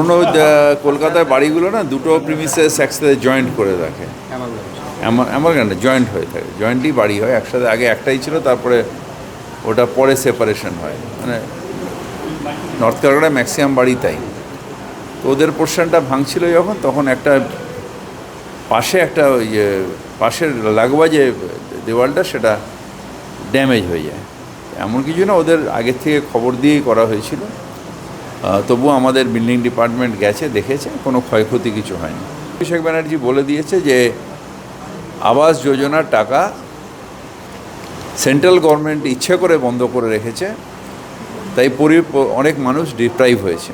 পুরোনো কলকাতায় বাড়িগুলো না দুটো প্রিমিসেস একসাথে জয়েন্ট করে রাখে। আমার কেন জয়েন্ট হয়ে থাকে জয়েন্টই বাড়ি হয়, একসাথে আগে একটাই ছিল, তারপরে ওটা পরে সেপারেশন হয়। মানে নর্থ ক্যারোলায় ম্যাক্সিমাম বাড়ি তাই। তো ওদের পোর্শনটা ভাঙছিল যখন, তখন একটা পাশে একটা ওই যে, পাশের লাগোয়া যে দেওয়ালটা, সেটা ড্যামেজ হয়ে যায়। এমন কিছু না, ওদের আগের থেকে খবর দিয়েই করা হয়েছিল। তবুও আমাদের বিল্ডিং ডিপার্টমেন্ট গেছে দেখেছে কোনো ক্ষয়ক্ষতি কিছু হয়নি। অভিষেক ব্যানার্জি বলে দিয়েছে যে আবাস যোজনার টাকা সেন্ট্রাল গভর্নমেন্ট ইচ্ছে করে বন্ধ করে রেখেছে তাই পরি অনেক মানুষ ডিপ্রাইভ হয়েছে।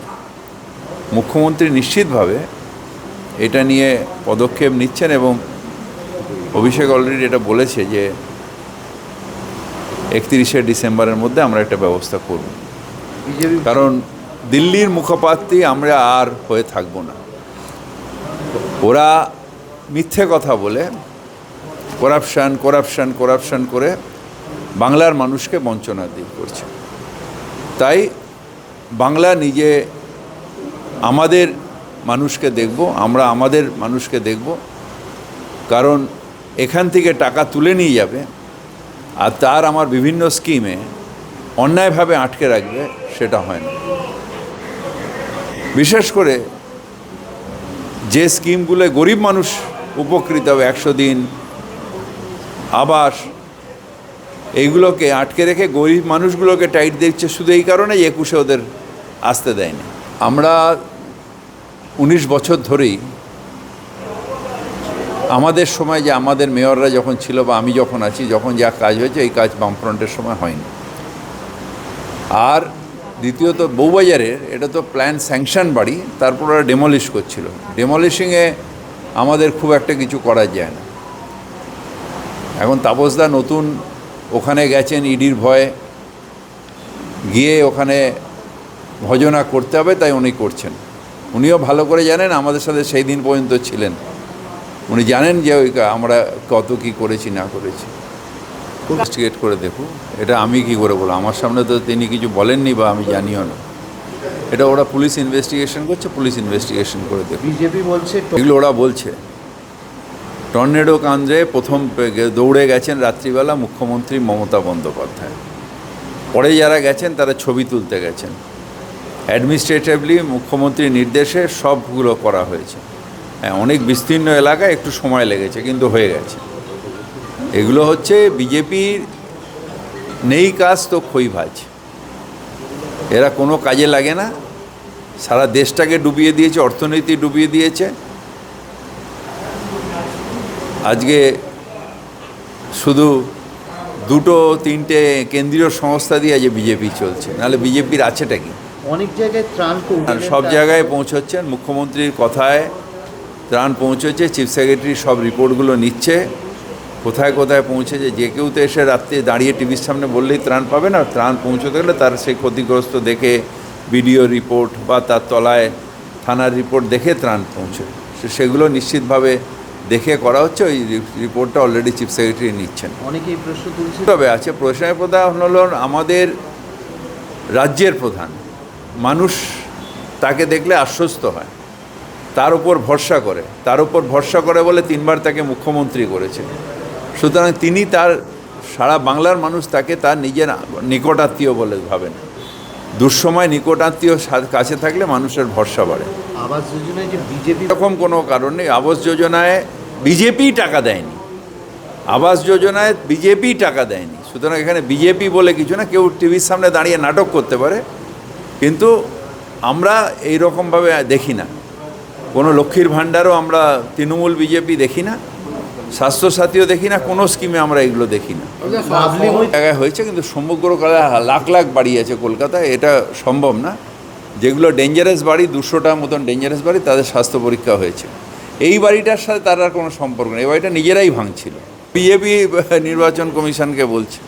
মুখ্যমন্ত্রী নিশ্চিতভাবে এটা নিয়ে পদক্ষেপ নিচ্ছেন এবং অভিষেক অলরেডি এটা বলেছে যে একত্রিশে ডিসেম্বরের মধ্যে আমরা একটা ব্যবস্থা করব। কারণ দিল্লির মুখপাত্রই আমরা আর হয়ে থাকব না। ওরা মিথ্যে কথা বলে, করাপশান করাপশান করাপশান করে বাংলার মানুষকে বঞ্চনা দিয়ে করছে। তাই বাংলা নিজে আমাদের মানুষকে দেখব, আমরা আমাদের মানুষকে দেখব, কারণ এখান থেকে টাকা তুলে নিয়ে যাবে আর তার আমার বিভিন্ন স্কিমে অন্যায়ভাবে আটকে রাখবে সেটা হয় না। বিশেষ করে যে স্কিমগুলো গরিব মানুষ উপকৃত হবে, একশো দিন, আবাস, এইগুলোকে আটকে রেখে গরিব মানুষগুলোকে টাইট দিচ্ছে, শুধু এই কারণে একুশে ওদের আসতে দেয়নি আমরা উনিশ বছর ধরেই আমাদের সময় যে আমাদের মেয়ররা যখন ছিল বা আমি যখন আছি, যখন যা কাজ হয়েছে, এই কাজ বামফ্রন্টের সময় হয়নি। আর দ্বিতীয়ত বউবাজারের এটা তো প্ল্যান স্যাংশন বাড়ি, তারপর ওরা ডেমলিশ করছিল। ডেমলিশিংয়ে আমাদের খুব একটা কিছু করা যায় না। এখন তাপসদা নতুন ওখানে গেছেন ইডির ভয়ে। গিয়ে ওখানে ভজনা করতে হবে, তাই উনি করছেন। উনিও ভালো করে জানেন, আমাদের সাথে সেই দিন পর্যন্ত ছিলেন। উনি জানেন যে ওই আমরা কত কি করেছি, না করেছি। ইনভেস্টিগেট করে দেখুন। এটা আমি কি করে বলব? আমার সামনে তো তিনি কিছু বলেননি বা আমি জানিও না। এটা ওরা পুলিশ ইনভেস্টিগেশন করছে পুলিশ ইনভেস্টিগেশন করে দেখুন। বিজেপি বলছে এগুলো ওরা বলছে। টর্নেডো কান্দ্রে প্রথম দৌড়ে গেছেন রাত্রিবেলা মুখ্যমন্ত্রী মমতা বন্দ্যোপাধ্যায়। পরে যারা গেছেন তারা ছবি তুলতে গেছেন। অ্যাডমিনিস্ট্রেটিভলি মুখ্যমন্ত্রীর নির্দেশে সবগুলো করা হয়েছে। হ্যাঁ অনেক বিস্তীর্ণ এলাকায় একটু সময় লেগেছে কিন্তু হয়ে গেছে। এগুলো হচ্ছে বিজেপির নেই কাজ তো খই ভাজ। এরা কোনো কাজে লাগে না। সারা দেশটাকে ডুবিয়ে দিয়েছে অর্থনীতি ডুবিয়ে দিয়েছে। আজকে শুধু দুটো তিনটে কেন্দ্রীয় সংস্থা দিয়ে আজ বিজেপি চলছে। নাহলে বিজেপির আছেটা কি? অনেক জায়গায় ত্রাণ সব জায়গায় পৌঁছচ্ছেন। মুখ্যমন্ত্রীর কথায় ত্রাণ পৌঁছেছে চিফ সেক্রেটারি সব রিপোর্টগুলো নিচ্ছে। কোথায় কোথায় পৌঁছেছে যে কেউ তো এসে রাত্রে দাঁড়িয়ে টিভির সামনে বললেই ত্রাণ পাবে না ত্রাণ পৌঁছতে গেলে তার সেই ক্ষতিগ্রস্ত দেখে ভিডিও রিপোর্ট বা তার তলায় থানার রিপোর্ট দেখে ত্রাণ পৌঁছে। সে- সেগুলো নিশ্চিতভাবে দেখে করা হচ্ছে ওই রিপোর্টটা অলরেডি চিফ সেক্রেটারি নিচ্ছেন। অনেকেই প্রশ্ন তুলছে তবে আছে প্রশ্নের প্রধান হল আমাদের রাজ্যের প্রধান মানুষ তাকে দেখলে আশ্বস্ত হয় তার উপর ভরসা করে তার উপর ভরসা করে বলে তিনবার তাকে মুখ্যমন্ত্রী করেছে। সুতরাং তিনি তার সারা বাংলার মানুষ তাকে তার নিজের নিকটাত্মীয় বলে ভাবেন। দুঃসময় নিকটাত্মীয় কাছে থাকলে মানুষের ভরসা বাড়ে। আবাস যোজনায় যে বিজেপি এরকম কোনো কারণ নেই। আবাস যোজনায় বিজেপি টাকা দেয়নি। আবাস যোজনায় বিজেপি টাকা দেয়নি। সুতরাং এখানে বিজেপি বলে কিছু না কেউ টিভির সামনে দাঁড়িয়ে নাটক করতে পারে। কিন্তু আমরা এই রকমভাবে দেখি না। কোনো লক্ষ্মীর ভাণ্ডারও আমরা তৃণমূল বিজেপি দেখি না। স্বাস্থ্যসাথীও দেখি না, কোনো স্কিমে আমরা এগুলো দেখি না। জায়গায় হয়েছে, কিন্তু সমগ্র লাখ লাখ বাড়ি আছে কলকাতায়, এটা সম্ভব না। যেগুলো ডেঞ্জারাস বাড়ি, দুশোটা মতন ডেঞ্জারাস বাড়ি, তাদের স্বাস্থ্য পরীক্ষা হয়েছে। এই বাড়িটার সাথে তার আর কোনো সম্পর্ক নেই, এই বাড়িটা নিজেরাই ভাঙছিল। বিজেপি নির্বাচন কমিশনকে বলছে।